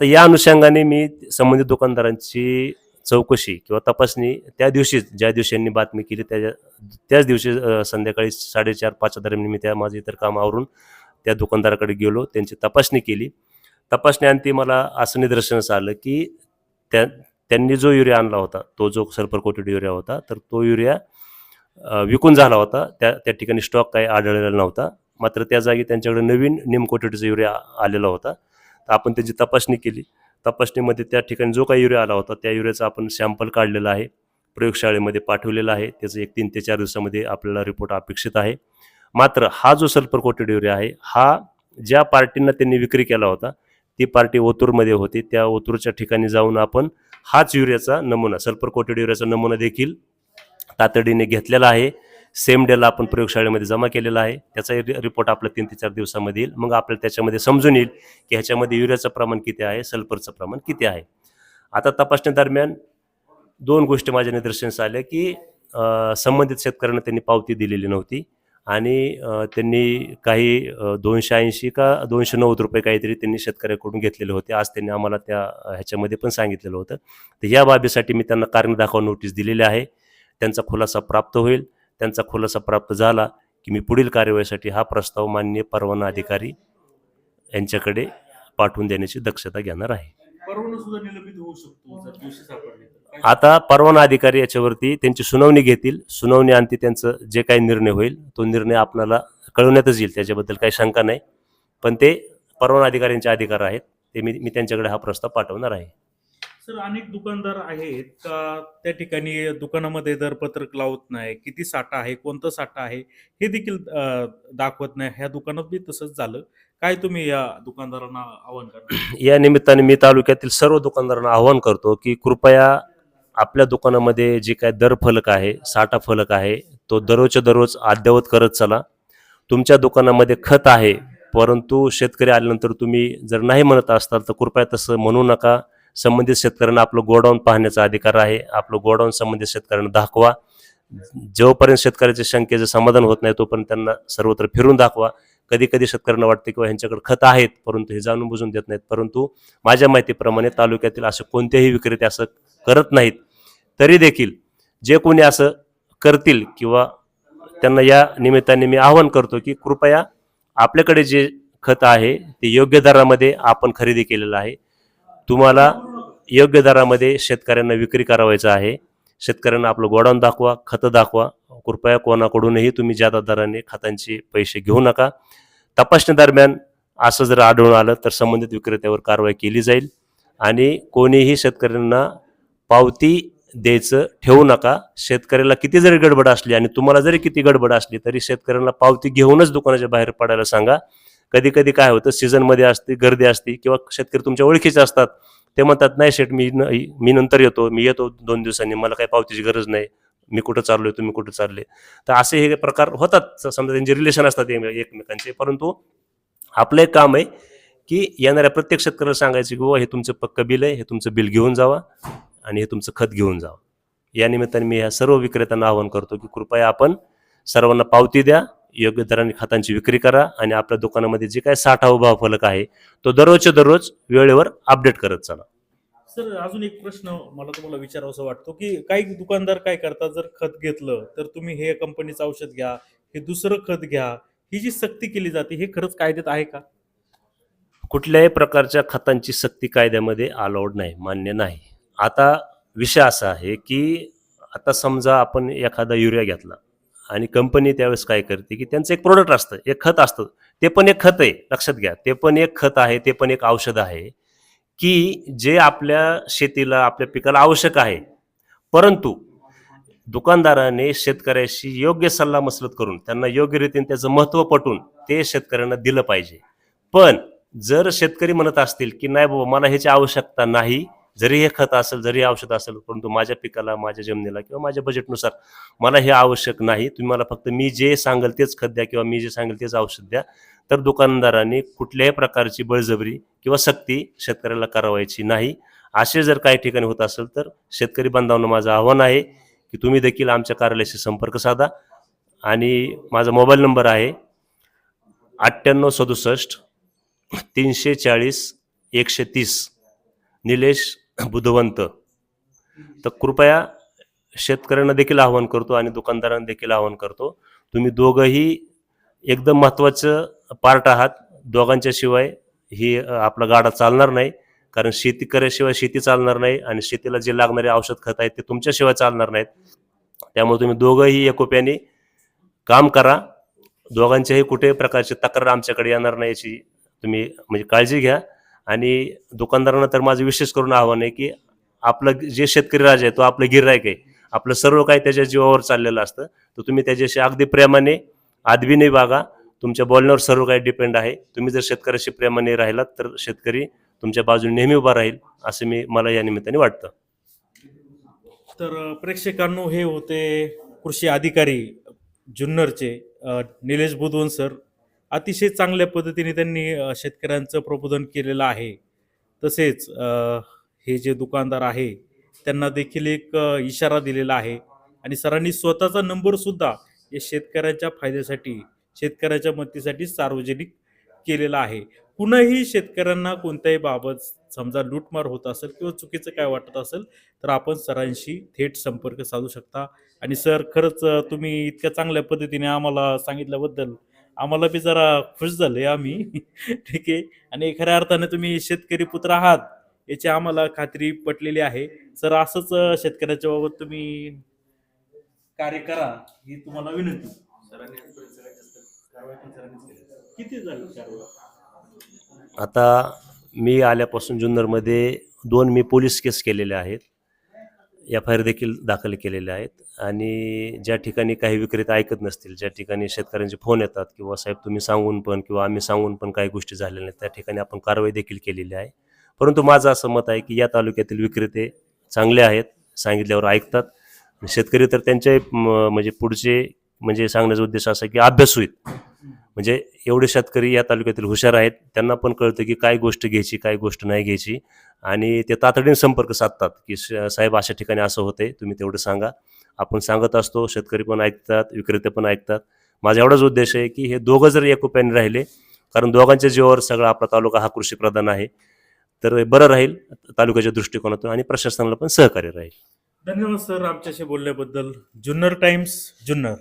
तर या अनुषंगाने मी संबंधित दुकानदारांची चौकशी किंवा तपासणी त्या दिवशीच ज्या दिवशी यांनी बातमी केली त्या त्याच दिवशी संध्याकाळी साडेचार पाच दरम्यान मी त्या माझं इतर कामावरून त्या दुकानदाराकडे गेलो त्यांची तपासणी केली. तपासण्याअंती मला असं निदर्शनास आलं की त्या त्यांनी जो युरिया आणला होता तो जो सल्फर कोटेड युरिया होता तर तो युरिया विकून झाला होता. त्या त्या ठिकाणी स्टॉक काही आढळलेला नव्हता. मात्र त्या जागी त्यांच्याकडे नवीन निम कोटेडचा युरिया आलेला होता. तर आपण त्याची तपासणी केली. तपासणीमध्ये त्या ठिकाणी जो काही युरिया आला होता त्या युरियाचा आपण सॅम्पल काढलेला आहे. प्रयोगशाळेमध्ये पाठवलेला आहे. त्याचं एक तीन ते चार दिवसामध्ये आपल्याला रिपोर्ट अपेक्षित आहे. मात्र हा जो सल्फर कोटेड युरिया आहे हा ज्या पार्टींना त्यांनी विक्री केला होता ती पार्टी ओतूरमध्ये होती. त्या ओतूरच्या ठिकाणी जाऊन आपण हाच युरियाचा नमुना सल्फर कोटेड युरियाचा नमुना देखील तातडीने घेतलेला आहे. सेम डेला आपण प्रयोगशाळेमध्ये जमा केलेला आहे. त्याचा रिपोर्ट आपला तीन ते चार दिवसामध्ये येईल. मग आपल्याला त्याच्यामध्ये समजून येईल की ह्याच्यामध्ये युरियाचं प्रमाण किती आहे सल्फरचं प्रमाण किती आहे. आता तपासणीदरम्यान दोन गोष्टी माझ्या निदर्शनास आल्या की संबंधित शेतकऱ्यांना त्यांनी पावती दिलेली नव्हती आणि त्यांनी काही दोनशे ऐंशी का दोनशे नव्वद रुपये काहीतरी त्यांनी शेतकऱ्याकडून घेतलेले होते. आज त्यांनी आम्हाला त्या ह्याच्यामध्ये पण सांगितलेलं होतं. तर या बाबीसाठी मी त्यांना कारण दाखवा नोटीस दिलेली आहे. त्यांचा खुलासा प्राप्त होईल. त्यांचा खुलासा प्राप्त झाला की मी पुढील कार्यवाहीसाठी हा प्रस्ताव मान्य परवाना अधिकारी यांच्याकडे पाठवून देण्याची दक्षता घेणार आहे. आता परवाना अधिकारी याच्यावरती त्यांची सुनावणी घेतील. सुनावणी अंती त्यांचं जे काही निर्णय होईल तो निर्णय आपल्याला कळवण्यातच येईल. त्याच्याबद्दल काही शंका नाही. पण ते परवाना अधिकाऱ्यांचे अधिकार आहेत. ते मी मी त्यांच्याकडे हा प्रस्ताव पाठवणार आहे. सर अनेक दुकानदार आहेत का? त्या ठिकाणी दुकानामध्ये दरपत्रक लावत नाही किती साठा आहे कोणतं साठा आहे हे देखील दाखवत नाही. ह्या दुकानात बी तसंच झालं. काय तुम्ही या दुकानदारांना आवाहन करता या निमित्ताने मी तालुक्यातील सर्व दुकानदारांना आवाहन करतो की कृपया आपल्या दुकानामध्ये जे काय दर फलक आहे साठा फलक आहे तो दररोजच्या दररोज अद्ययावत करत चला. तुमच्या दुकानामध्ये खत आहे परंतु शेतकरी आल्यानंतर तुम्ही जर नाही म्हणत असाल तर कृपया तसं म्हणू नका. संबंधित शेतकऱ्यांना आपलं गोडाऊन पाहण्याचा अधिकार आहे. आपलं गोडाऊन संबंधित शेतकऱ्यांना दाखवा. जोपर्यंत शेतकऱ्याच्या शंकेचं समाधान होत नाही तोपर्यंत त्यांना सर्वत्र फिरून दाखवा. कधी कधी शेतकऱ्यांना वाटते किंवा ह्यांच्याकडे खत आहेत परंतु हे जाणून बुजून देत नाहीत. परंतु माझ्या माहितीप्रमाणे तालुक्यातील असं कोणतेही विक्रेते असं करत नाहीत तरी देखील जे कोणी असं करतील किंवा त्यांना या निमित्ताने मी आवाहन करतो की कृपया आपल्याकडे जे खत आहे ते योग्य दरामध्ये आपण खरेदी केलेलं आहे. तुम्हाला योग्य दरामध्ये शेतकऱ्यांना विक्री करावायचं आहे. शेतकऱ्यांना आपलं गोडाऊन दाखवा खतं दाखवा. कृपया कोणाकडूनही तुम्ही जादा दराने खतांचे पैसे घेऊ नका. तपासणी दरम्यान असं जर आढळून आलं तर संबंधित विक्रेत्यावर कारवाई केली जाईल आणि कोणीही शेतकऱ्यांना पावती द्यायचं ठेवू नका. शेतकऱ्याला किती जरी गडबड असली आणि तुम्हाला जरी किती गडबड असली तरी शेतकऱ्यांना पावती घेऊनच दुकानाच्या बाहेर पडायला सांगा. कधी कधी काय होतं? सीझनमध्ये असते गर्दी असते किंवा शेतकरी तुमच्या ओळखीचे असतात. ते म्हणतात नाही शेठ मी न- मी नंतर येतो मी येतो दोन दिवसांनी मला काही पावतीची गरज नाही. मी कुठं चाललोय तुम्ही कुठं चालले? तर असे हे प्रकार होतात. समजा त्यांचे रिलेशन असतात एकमेकांचे. परंतु आपलं एक काम आहे की येणाऱ्या प्रत्येक शेतकऱ्याला सांगायचं की बाबा हे तुमचं पक्क बिल आहे हे तुमचं बिल घेऊन जावा आणि हे तुमचं खत घेऊन जावा. या निमित्ताने मी ह्या सर्व विक्रेत्यांना आवाहन करतो की कृपया आपण सर्वांना पावती द्या योग्य दराने खतांची विक्री करा आणि आपल्या दुकानामध्ये जे काय साठा उभा फलक आहे तो दररोजच्या दररोज वेळेवर अपडेट करत चला. सर अजून एक प्रश्न मला तुम्हाला विचारावासा वाटतो की काही दुकानदार काय करतात जर खत घेतलं तर तुम्ही हे कंपनीचं औषध घ्या हे दुसरं खत घ्या ही जी सक्ती केली जाते हे खरंच कायद्यात आहे का? कुठल्याही प्रकारच्या खतांची सक्ती कायद्यामध्ये अलाउड नाही मान्य नाही. आता विषय असा आहे की आता समजा आपण एखादा युरिया घेतला आणि कंपनी त्यावेळेस काय करते की त्यांचं एक प्रोडक्ट असतं एक खत असतं. ते पण एक खत आहे लक्षात घ्या. ते पण एक खत आहे ते पण एक औषध आहे की जे आपल्या शेतीला आपल्या पिकाला आवश्यक आहे. परंतु दुकानदाराने शेतकऱ्याशी योग्य सल्ला मसलत करून त्यांना योग्य रीतीने त्याचं महत्त्व पटून ते शेतकऱ्यांना दिलं पाहिजे. पण जर शेतकरी म्हणत असतील की नाही बाबा मला ह्याची आवश्यकता नाही जरी हे खत असेल जरी औषध असेल परंतु माझ्या पिकाला माझ्या जमिनीला किंवा माझ्या बजेटनुसार मला हे आवश्यक नाही. तुम्ही मला फक्त मी जे सांगेल तेच खत द्या किंवा मी जे सांगेल तेच औषध द्या. तर दुकानदारांनी कुठल्याही प्रकारची बळजबरी किंवा सक्ती शेतकऱ्याला करावायची नाही. असे जर काही ठिकाणी होत असेल तर शेतकरी बांधवांना माझं आव्हान आहे की तुम्ही देखील आमच्या कार्यालयाशी संपर्क साधा. आणि माझा मोबाईल नंबर आहे अठ्ठ्याण्णव सदुसष्ट तीनशे चाळीस एकशे तीस. निलेश बुधवंत. तर कृपया शेतकऱ्यांना देखील आवाहन करतो आणि दुकानदारांना देखील आवाहन करतो. तुम्ही दोघंही एकदम महत्त्वाचं पार्ट आहात. दोघांच्या शिवाय ही आपला गाडा चालणार नाही. कारण शेती कराशिवाय शेती चालणार नाही आणि शेतीला जे लागणारे औषध खत आहेत ते तुमच्याशिवाय चालणार नाहीत. त्यामुळे तुम्ही दोघंही एकोप्याने काम करा. दोघांच्याही कुठेही प्रकारची तक्रार आमच्याकडे येणार नाही याची तुम्ही म्हणजे काळजी घ्या. आणि दुकानदारांना तर माझं विशेष करून आव्हान आहे की आपलं जे शेतकरी राजा आहे तो आपलं गिरायक आहे. आपलं सर्व काही त्याच्या जीवावर चाललेलं असतं. तर तुम्ही त्याच्याशी अगदी प्रेमाने आदबीने वागा. तुमच्या बोलण्यावर सर्व काही डिपेंड आहे. तुम्ही जर शेतकऱ्याशी प्रेमाने राहिलात तर शेतकरी तुमच्या बाजूने नेहमी उभा राहील असं मी मला या निमित्ताने वाटतं. तर प्रेक्षकांनो हे होते कृषी अधिकारी जुन्नरचे निलेश बुधवन सर. अतिशय चांगल्या पद्धतीने त्यांनी शेतकऱ्यांचं प्रबोधन केलेलं आहे. तसेच हे जे दुकानदार आहे त्यांना देखील एक इशारा दिलेला आहे. आणि सरांनी स्वतःचा नंबरसुद्धा या शेतकऱ्याच्या शेतकऱ्यांच्या फायद्यासाठी शेतकऱ्याच्या मदतीसाठी सार्वजनिक केलेला आहे. कुणाही शेतकऱ्यांना कोणत्याही बाबत समजा लूटमार होत असेल किंवा चुकीचं काय वाटत असेल तर आपण सरांशी थेट संपर्क साधू शकता. आणि सर खरंच तुम्ही इतक्या चांगल्या पद्धतीने आम्हाला सांगितल्याबद्दल आम्हाला बी जरा खुश झाले आम्ही. ठीक आहे. आणि खऱ्या अर्थाने तुम्ही शेतकरी पुत्र आहात याची आम्हाला खात्री पटलेली आहे. सर असंच शेतकऱ्याच्या बाबत तुम्ही कार्य करा ही तुम्हाला विनंती. किती झाली आता मी आल्यापासून जुन्नरमध्ये दोन मी पोलीस केस केलेल्या आहेत. एफ आय आर देखील दाखल केलेले आहेत. आणि ज्या ठिकाणी काही विक्रेते ऐकत नसतील ज्या ठिकाणी शेतकऱ्यांचे फोन येतात किंवा साहेब तुम्ही सांगून पण किंवा आम्ही सांगून पण काही गोष्टी झालेल्या नाहीत त्या ठिकाणी आपण कारवाई देखील केलेली आहे. परंतु माझं असं मत आहे की या तालुक्यातील विक्रेते चांगले आहेत सांगितल्यावर ऐकतात. शेतकरी तर त्यांचे म्हणजे पुढचे म्हणजे सांगण्याचा उद्देश असा आहे की अभ्यास होईल. म्हणजे एवढे शेतकरी या तालुक्यातील हुशार आहेत त्यांना पण कळतं की काय गोष्ट घ्यायची काय गोष्ट नाही घ्यायची. आणि ते तातडीने संपर्क साधतात की श- साहेब अशा ठिकाणी असं होते तुम्ही तेवढं सांगा. आपण सांगत असतो शेतकरी पण ऐकतात विक्रेते पण ऐकतात. माझा एवढाच उद्देश आहे की हे दोघं जर एकोप्याने राहिले कारण दोघांच्या जीवावर सगळा आपला तालुका हा कृषीप्रधान आहे तर बरं राहील तालुक्याच्या दृष्टिकोनातून आणि प्रशासनाला पण सहकार्य राहील. धन्यवाद सर आमच्याशी बोलल्याबद्दल. जुन्नर टाइम्स जुन्नर.